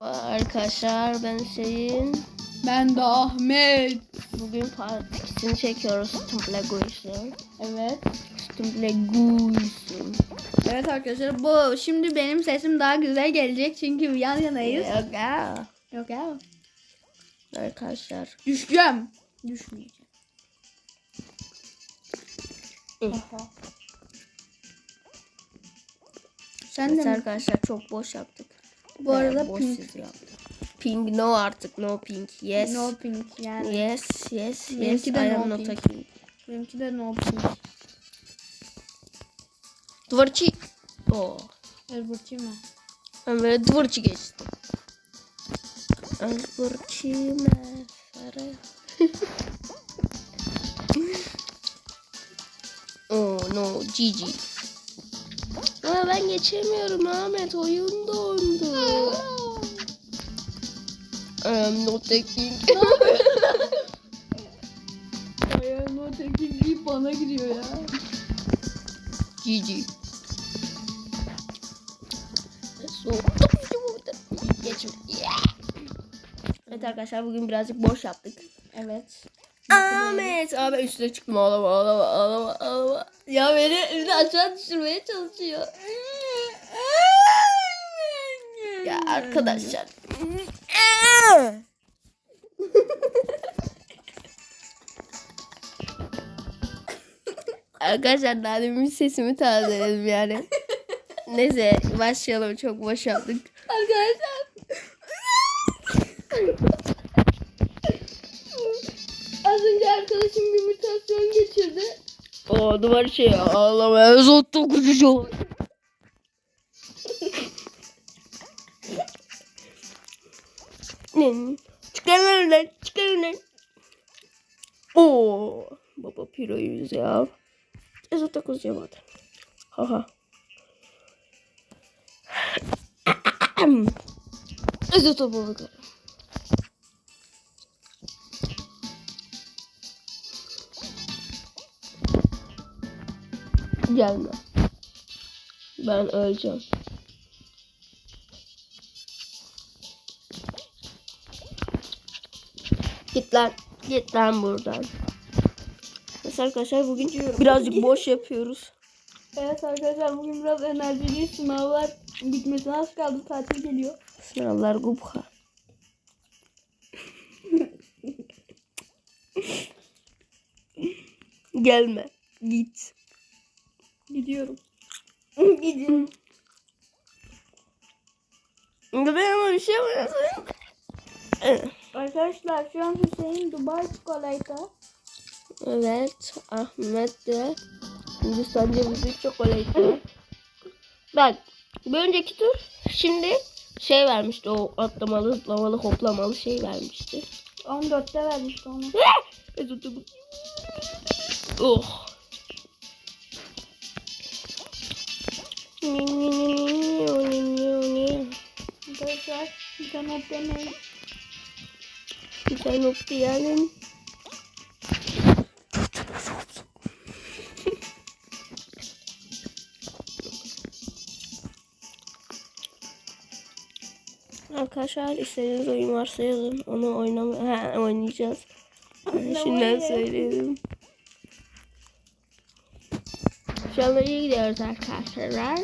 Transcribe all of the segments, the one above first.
Arkadaşlar ben Hüseyin. Ben de Ahmet. Bugün part 2'sini çekiyoruz Stumble Guys'ın. Evet. Stumble Guys'ın. Evet arkadaşlar bu şimdi benim sesim daha güzel gelecek çünkü yan yanayız. Yok ya. Yok ya. Arkadaşlar. Düşeceğim. Düşmeyeceğim. Sen Evet de mi? arkadaşlar çok boş yaptık. Bu arada Bayağı pink. Pink no artık no pink. Yes. No pink yani. Yes yes yes. Benimki de I no am not pink. a king. Benimki de no pink. Duvarçı. Oo. Elburçi mi? Ben böyle duvarçı geçtim. Duvarçı mefere. oh no GG. Ama ben geçemiyorum Ahmet oyun dondu. I'm not a king. Ayağın o tekilliği bana giriyor ya. GG. So, geçme. Evet arkadaşlar bugün birazcık boş yaptık. Evet. Ahmet abi üstüne çıktım ağlama ağlama ağlama ağlama. Ya beni, beni aşağı düşürmeye çalışıyor. Ya arkadaşlar. arkadaşlar daha demin sesimi tazeledim yani. Neyse başlayalım çok boş yaptık. Arkadaşlar. O duvar şey ağlamaya zottu kucucu. Çıkar önünden, çıkar önünden. Oo, baba piroyuz ya. Ezot kuzuyor bak. Haha. Ezot balıkları. Gelme. Ben öleceğim. Git lan. Git lan buradan. Mesela arkadaşlar bugün birazcık boş yapıyoruz. Evet arkadaşlar bugün biraz enerjili sınavlar bitmesine az kaldı tatil geliyor. Sınavlar gubha. Gelme. Git. Gidiyorum. Gidiyorum. Ben ama bir şey yapmıyorsun. Arkadaşlar şu an Hüseyin Dubai çikolata. Evet. Ahmet de Hindistan cevizi çikolata. Bak. Bir önceki tur şimdi şey vermişti o atlamalı zıplamalı hoplamalı şey vermişti. 14'te vermişti onu. Oh. Bir tane okuyalım. Arkadaşlar istediğiniz oyun varsa yazın. Onu oynama ha, oynayacağız. Şimdiden söyleyelim. Şu anda iyi gidiyoruz arkadaşlar.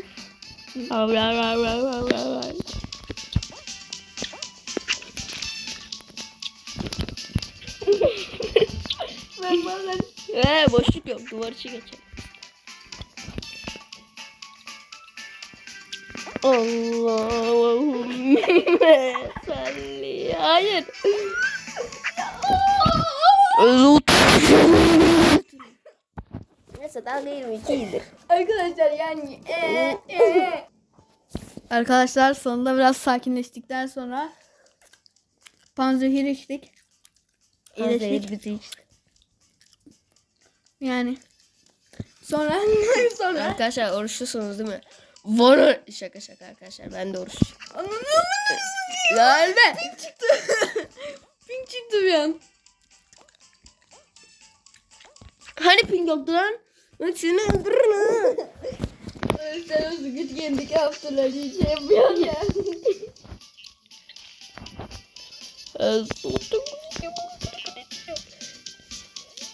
Bazen Ee, boşluk yok. Duvar içi geçelim. Allahümme salli. Hayır. Özut. Daha değil mi? İkidir. Arkadaşlar yani ee, ee. Arkadaşlar sonunda biraz sakinleştikten sonra panzehir içtik. İyileştik. bizi işte. Yani sonra sonra Arkadaşlar oruçlusunuz değil mi? Var şaka şaka arkadaşlar ben de oruç. Ya ölme. çıktı. Pink çıktı bir an. Hani ping yoktu lan? Ben seni öldürürüm ha. Sen özgür kendi kapsülleri şey yapıyorsun ya.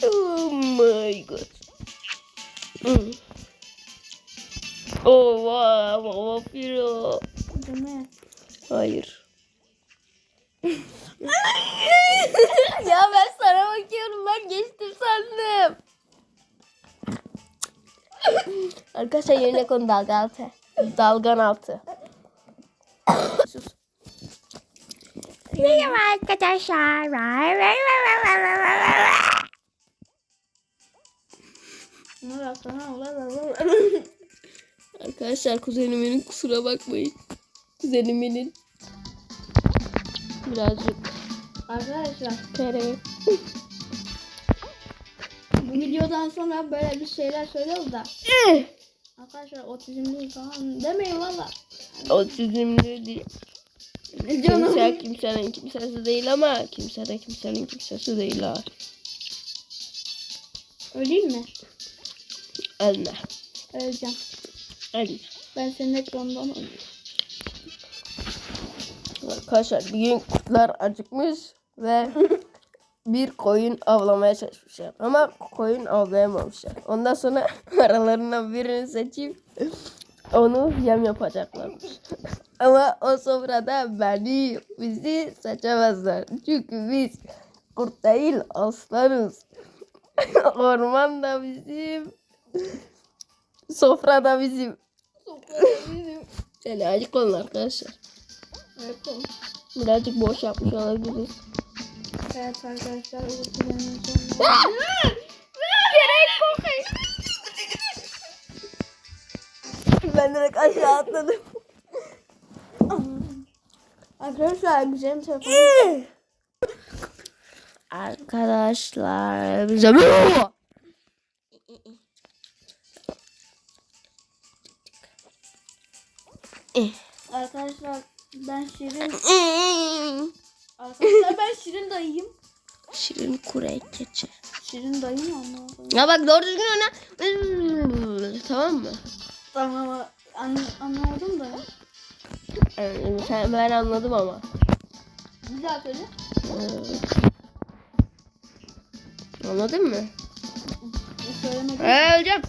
Oh my god. Oh wow, wow, mi? Hayır. ya ben sana bakıyorum ben geçtim sandım. Arkadaşlar yerine konu dalga altı. Dalgan altı. Sus. Merhaba arkadaşlar. Arkadaşlar kuzenimin kusura bakmayın. Kuzenimin birazcık Arkadaşlar kere. Videodan sonra böyle bir şeyler söylüyoruz da. Arkadaşlar otizmli falan demeyin valla. Otizmli değil. Kimse kimsenin kimsesi değil ama kimse de kimsenin kimsesi değil ha. Öleyim mi? Ölme. Öleceğim. Ölme. Ben senin ekranından ölüyorum. Arkadaşlar bir gün kurtlar acıkmış ve bir koyun avlamaya çalışmışlar. Ama koyun avlayamamışlar. Ondan sonra aralarından birini seçip onu yem yapacaklarmış. Ama o sofrada beni, bizi seçemezler. Çünkü biz kurt değil aslanız. Orman da bizim. Sofrada bizim. Sofrada bizim. Şöyle acıkın arkadaşlar. Evet oğlum. Birazcık boş yapmış olabiliriz. Evet arkadaşlar otizmli sonra. Ben direkt aşağı atladım. Arkadaşlar güzelim telefonu. Arkadaşlar bize merhaba. Arkadaşlar ben Şirin. Arkadaşlar ben Şirin dayıyım. Şirin kure keçi. Şirin dayım anlamadım. Ya bak doğru düzgün oyna. Tamam mı? Tamam ama an, anlamadım da. Yani sen, ben anladım ama. Bir daha söyle. Anladın mı? Söylemedim. Ee, öleceğim.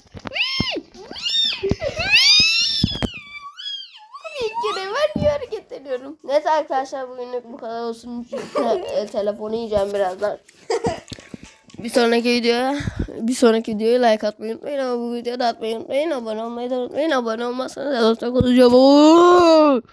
Bir kere ben niye hareket ediyorum? Neyse arkadaşlar bugünlük bu kadar olsun. Te- telefonu yiyeceğim birazdan. bir sonraki videoya bir sonraki videoya like atmayı unutmayın ama bu videoda atmayı unutmayın. Abone olmayı da unutmayın. Abone olmazsanız da olacağım.